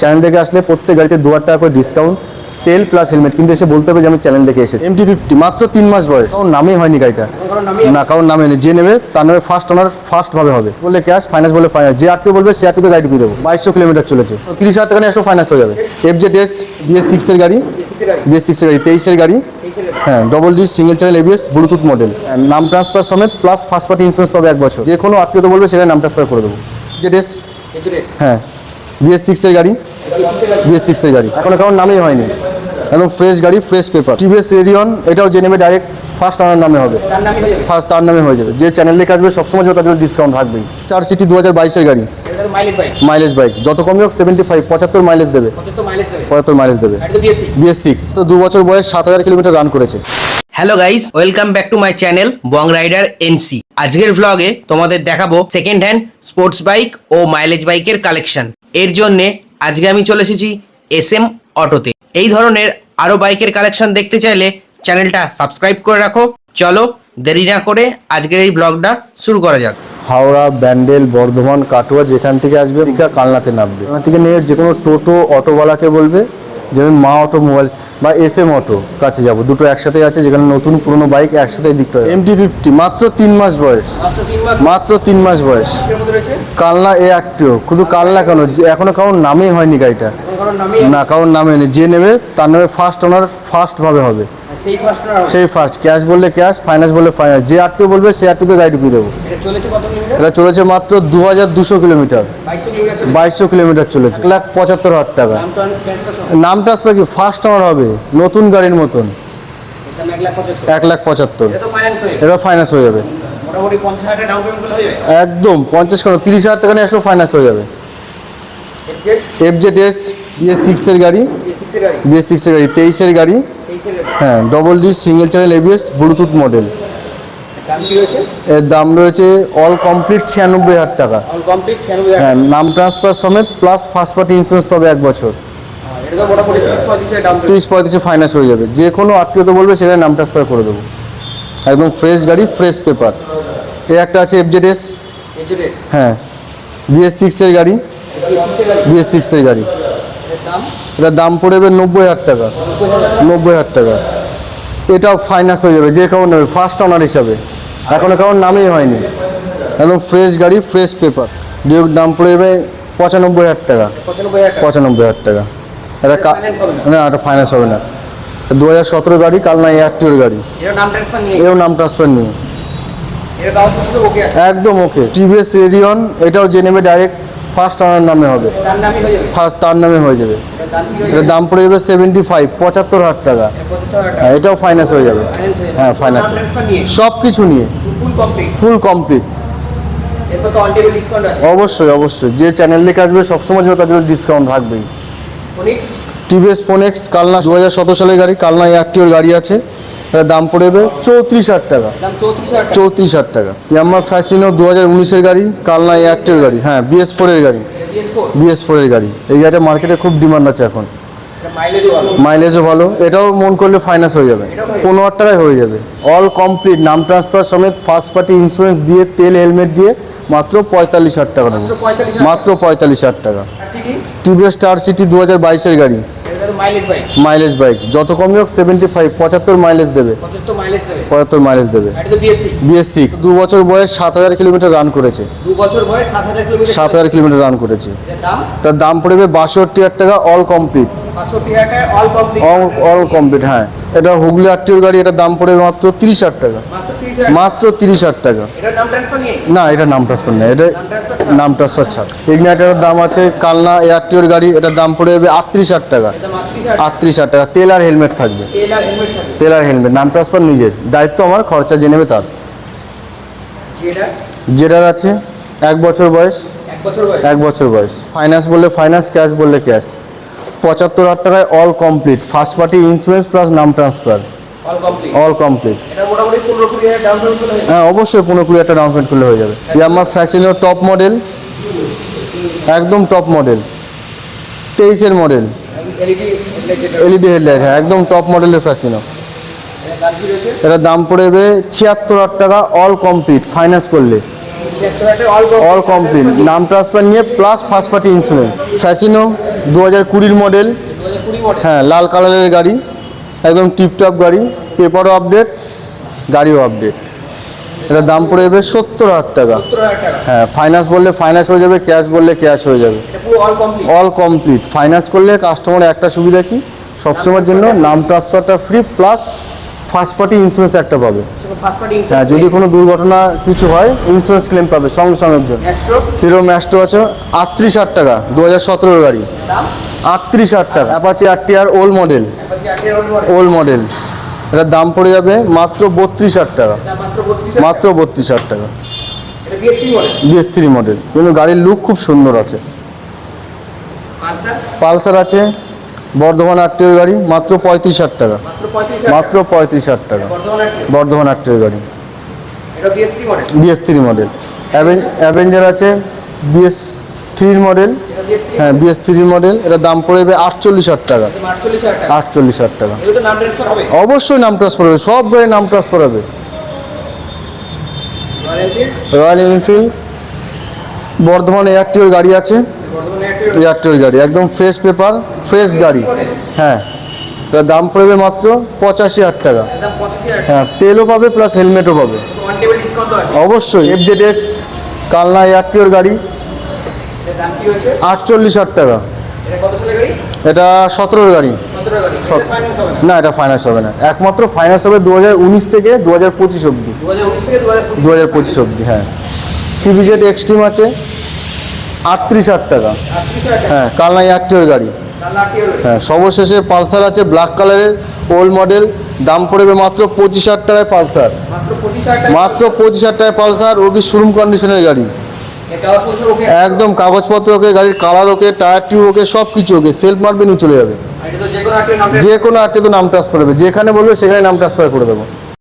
Channel থেকে আসলে প্রত্যেক গাড়িতে দু হাজার টাকা করে ডিসকাউন্ট তেল প্লাস হেলমেট কিন্তু এসে বলতে হবে যে আমি চ্যানেল দেখে এসেছি। এমটি ফিফটি মাত্র তিন মাস বয়স। কারণ নামেই হয়নি গাড়িটা। না কারণ নামে নেই যে নেবে তার নামে ফার্স্ট ওনার ফার্স্ট ভাবে হবে। বলে ক্যাশ ফাইন্যান্স বলে ফাইন্যান্স যে আটকে বলবে সে আটকে গাড়ি দিয়ে দেবো। বাইশশো কিলোমিটার চলেছে। তিরিশ হাজার টাকা নিয়ে ফাইন্যান্স হয়ে যাবে। এফ জেড এস বিএস সিক্সের গাড়ি। বিএস সিক্সের গাড়ি তেইশের গাড়ি। হ্যাঁ double D single channel ABS Bluetooth model নাম ট্রান্সফার সমেত প্লাস ফার্স্ট পার্টি ইন্স্যুরেন্স পাবে এক বছর। যে কোনো আত্মীয়তা বলবে সেখানে নাম ট্রান্সফার করে দেবো। জেড এস হ্যাঁ। বিএস সিক্সের গাড়ি। বিএস সিক্সের গাড়ি। এখন কারণ নামেই হয়নি। একদম ফ্রেশ গাড়ি ফ্রেশ পেপার টিভিএস রেডিয়ন এটাও যে নেবে ডাইরেক্ট ফার্স্ট ওনার নামে হবে। ফার্স্ট তার নামে হয়ে যাবে। যে চ্যানেল দেখে আসবে সবসময় তার জন্য ডিসকাউন্ট থাকবেই। চার সিটি দু হাজার বাইশের গাড়ি। মাইলেজ বাইক যত কমই হোক সেভেন্টি ফাইভ পঁচাত্তর মাইলেজ দেবে। পঁচাত্তর মাইলেজ দেবে। বিএস সিক্স তো দু বছর বয়স সাত হাজার কিলোমিটার রান করেছে। Hello guys welcome back to my channel Bong rider NC আজকের ভ্লগে তোমাদের দেখাবো সেকেন্ড হ্যান্ড স্পোর্টস বাইক ও মাইলেজ বাইকের কালেকশন এর জন্যে আজকে আমি চলে এসেছি এস এম অটোতে। এই ধরনের আরও বাইকের কালেকশন দেখতে চাইলে চ্যানেলটা সাবস্ক্রাইব করে রাখো। চলো দেরি না করে আজকের এই ব্লগটা শুরু করা যাক। হাওড়া, ব্যান্ডেল, বর্ধমান, কাটোয়া যেখান থেকে আসবে, কালনাতে নামবে। ওখান থেকে নিয়ে যে কোনো টোটো, অটোওয়ালাকে বলবে যেমন মা অটো মোবাইলস বা এস এম অটো কাছে যাব। দুটো একসাথে আছে যেখানে নতুন পুরনো বাইক একসাথে বিক্রয় এমটি ফিফটি মাত্র তিন মাস বয়স। মাত্র তিন মাস? বয়স। কালনা এ একটিও শুধু কালনা কেন? যে এখনও কারোর নামেই হয়নি গাড়িটা। না কারোর নামে নেই যে নেবে তার নামে ফার্স্ট ওনার ফার্স্টভাবে হবে। সেই ফার্স্ট সেই ফার্স্ট ক্যাশ বললে ক্যাশ ফাইন্যান্স বললে ফাইন্যান্স যে আটটিও বলবে সে আটটিতে গাড়ি ঢুকিয়ে দেবো। এটা চলেছে কত কিলোমিটার? এটা চলেছে মাত্র দু হাজার দুশো কিলোমিটার। বাইশশো কিলোমিটার চলেছে? এক লাখ পঁচাত্তর হাজার টাকা। নাম ট্রান্সফার কি? ফার্স্ট আমার হবে। নতুন গাড়ির মতন। এক লাখ পঁচাত্তর। এটা ফাইন্যান্স হয়ে যাবে। একদম পঞ্চাশ কেন? তিরিশ হাজার টাকা নিয়ে আসলে ফাইন্যান্স হয়ে যাবে। এফ জেড এস বিএস সিক্সের গাড়ি। বিএস সিক্সের গাড়ি তেইশের গাড়ি। হ্যাঁ double D single channel ABS Bluetooth model এর দাম রয়েছে? অল কমপ্লিট ছিয়ানব্বই হাজার টাকা। হ্যাঁ নাম ট্রান্সফার সমেত প্লাস ফার্স্ট পার্টি ইন্স্যুরেন্স পাবে এক বছর। তিরিশ পঁয়ত্রিশ ফাইন্যান্স হয়ে যাবে। যে কোনো আত্মীয়তা বলবে সেখানে নাম ট্রান্সফার করে দেবো। একদম ফ্রেশ গাড়ি ফ্রেশ পেপার এ একটা আছে এফ জেড এস পেমেন্ট হ্যাঁ বিএস সিক্সের গাড়ি। বিএস সিক্সের গাড়ি। এর দাম পড়বে নব্বই হাজার টাকা। নব্বই হাজার টাকা। এটাও ফাইন্যান্স হয়ে যাবে যে কারণ নেবে ফার্স্ট অনার হিসাবে। এখনও কারণ নামেই হয়নি। একদম ফ্রেশ গাড়ি ফ্রেশ পেপার ডিউক দাম পড়ে যাবে পঁচানব্বই হাজার টাকা। পঁচানব্বই হাজার টাকা। এটা না? এটা ফাইন্যান্স হবে না। দু হাজার সতেরো গাড়ি কাল না এয়ারটিওর গাড়ি। এর নাম ট্রান্সফার নিয়ে এও নাম ট্রান্সফার নিয়ে একদম ওকে টিভিএস রেডিয়ন এটাও যে নেবে ডাইরেক্ট ফার্স্ট অনার নামে হবে। ফার্স্ট তার নামে হয়ে যাবে। এটার দাম পড়ে যাবে সেভেন্টি ফাইভ পঁচাত্তর হাজার টাকা। হ্যাঁ এটাও ফাইন্যান্স হয়ে যাবে। হয়ে ফাইন্যান্স সব কিছু নিয়ে। ফুল কমপ্লিট অবশ্যই অবশ্যই। যে চ্যানেল দেখে আসবে সবসময় জন্য তার জন্য ডিসকাউন্ট থাকবেই। টিভিএস ফোনেক্স কালনা দু হাজার সতেরো সালের গাড়ি কালনা এয়ারটিওর গাড়ি আছে। এটার দাম পড়বে চৌত্রিশ হাজার টাকা। চৌত্রিশ হাজার টাকা। ইয়াম্মা ফ্যাসিনো দু হাজার উনিশের গাড়ি কালনা এয়ারটিওর গাড়ি হ্যাঁ বিএস ফোরের গাড়ি। বিএস ফোর বিএস ফোরের গাড়ি। এই গাড়িটা মার্কেটে খুব ডিমান্ড আছে এখন। মাইলেজও ভালো। এটাও মন করলে ফাইন্যান্স হয়ে যাবে। পনেরো হাজার টাকায় হয়ে যাবে। অল কমপ্লিট নাম ট্রান্সফার সমেত ফার্স্ট পার্টি ইন্স্যুরেন্স দিয়ে তেল হেলমেট দিয়ে মাত্র পঁয়তাল্লিশ হাজার টাকা নেব। মাত্র পঁয়তাল্লিশ হাজার টাকা। টিভিএস স্টার সিটি দু হাজার বাইশের গাড়ি। মাইলেজ বাইক যত কমই হোক সেভেন্টি ফাইভ পঁচাত্তর মাইলেজ দেবে। পঁচাত্তর মাইলেজ দেবে। বিএস সিক্স দু বছর বয়স সাত হাজার কিলোমিটার রান করেছে। দু বছর বয়স সাত হাজার কিলোমিটার রান করেছে। তার দাম? পড়বে বাষট্টি হাজার টাকা অল কমপ্লিট পাঁচষট্টি হাজার টাকা all complete all all complete হ্যাঁ। এটা হুগলি আটটির গাড়ি এটার দাম পড়বে মাত্র তিরিশ হাজার টাকা। মাত্র তিরিশ হাজার? টাকা। না এটা নাম ট্রান্সফার নেই এটা নাম ট্রান্সফার ছাড়? ইগনাইটারের দাম আছে কালনা এয়ারটিওর গাড়ি এটার দাম পড়ে যাবে আটত্রিশ হাজার টাকা। আটত্রিশ হাজার টাকা। তেল আর হেলমেট থাকবে। তেল আর হেলমেট নাম ট্রান্সফার নিজের। দায়িত্ব আমার খরচা যে নেবে তার। যেটার আছে এক বছর বয়স। এক বছর বয়স। ফাইন্যান্স বললে ফাইন্যান্স ক্যাশ বললে ক্যাশ পঁচাত্তর হাজার টাকায় all complete first party insurance plus নাম ট্রান্সফার অল কমপ্লিট হাজার হ্যাঁ অবশ্যই পনেরো কুড়ি একটা ডাউন পেমেন্ট করলে হয়ে যাবে। ইয়ামা ফ্যাসিনো টপ মডেল একদম টপ মডেল তেইশের মডেল এলইডি হেডলাইট হ্যাঁ একদম টপ মডেলের ফ্যাসিনো এটার দাম পড়বে ছিয়াত্তর হাজার টাকা অল কমপ্লিট ফাইন্যান্স করলে। অল কমপ্লিট নাম ট্রান্সফার নিয়ে plus first party insurance Fascino দু হাজার কুড়ির মডেল হ্যাঁ লাল কালারের গাড়ি একদম টিপটপ গাড়ি পেপারও আপডেট গাড়িও আপডেট এটা দাম পড়ে যাবে সত্তর হাজার টাকা। হ্যাঁ ফাইন্যান্স বললে ফাইন্যান্স হয়ে যাবে ক্যাশ বললে ক্যাশ হয়ে যাবে। অল কমপ্লিট ফাইন্যান্স করলে কাস্টমারের একটা সুবিধা কি? সবসময়ের জন্য নাম ট্রান্সফারটা free plus first party insurance একটা পাবে। হ্যাঁ যদি কোনো দুর্ঘটনা কিছু হয় ইন্স্যুরেন্স ক্লেম পাবে সঙ্গে জন্য। অ্যাস্ট্রো হিরো ম্যাস্টো আছে আটত্রিশ হাজার টাকা দু হাজার সতেরোর গাড়ি। আটত্রিশ হাজার টাকা Apache R T R old model old model এটার দাম পড়ে যাবে মাত্র বত্রিশ হাজার টাকা। মাত্র বত্রিশ হাজার টাকা। বিএস থ্রি মডেল কিন্তু গাড়ির লুক খুব সুন্দর আছে। পালসার আছে বর্ধমান আটটির গাড়ি মাত্র পঁয়ত্রিশ হাজার টাকা। মাত্র পঁয়ত্রিশ হাজার টাকা। বর্ধমান আটটি বর্ধমান আটটির গাড়ি। বিএস থ্রি মডেল অ্যাভেঞ্জার আছে বিএস থ্রির মডেল হ্যাঁ বিএস থ্রি মডেল এটা দাম পড়ে যাবে আটচল্লিশ হাজার টাকা। আটচল্লিশ হাজার টাকা। অবশ্যই নাম ট্রান্সফার হবে। সব গাড়ি নাম ট্রান্সফার হবে। Royal Enfield Royal Enfield Bardhaman এয়ারটিওর গাড়ি আছে। এয়ারটিওর গাড়ি একদম ফ্রেশ পেপার ফ্রেশ গাড়ি। হ্যাঁ তার দাম পড়বে মাত্র পঁচাশি হাজার টাকা। হ্যাঁ তেলও পাবে প্লাস হেলমেটও পাবে। অবশ্যই এফ অবশ্যই এফজেডএস কালনা এয়ারটিওর গাড়ি। আটচল্লিশ হাজার টাকা। এটা সতেরোর গাড়ি। না এটা ফাইন্যান্স হবে না। একমাত্র ফাইন্যান্স হবে দু হাজার উনিশ থেকে দু হাজার পঁচিশ অবধি। দু হাজার পঁচিশ। অবধি হ্যাঁ। সিবিজেড এক্সট্রিম আছে। আটত্রিশ হাজার টাকা। হ্যাঁ কালনা এয়ারটিওর গাড়ি। হ্যাঁ সর্বশেষে পালসার আছে ব্ল্যাক কালারের ওল্ড মডেল দাম পড়বে মাত্র পঁচিশ হাজার টাকায় পালসার। মাত্র পঁচিশ হাজার টাকায় পালসার ও কি শোরুম কন্ডিশনের গাড়ি? ওকে একদম কাগজপত্র ওকে গাড়ির colour okay tyre tube okay সব কিছু ওকে সেলফ মারবে নিয়ে চলে যাবে। যে কোনো আটটি তো নাম ট্রান্সফার হবে যেখানে বলবে সেখানে নাম ট্রান্সফার করে দেবো।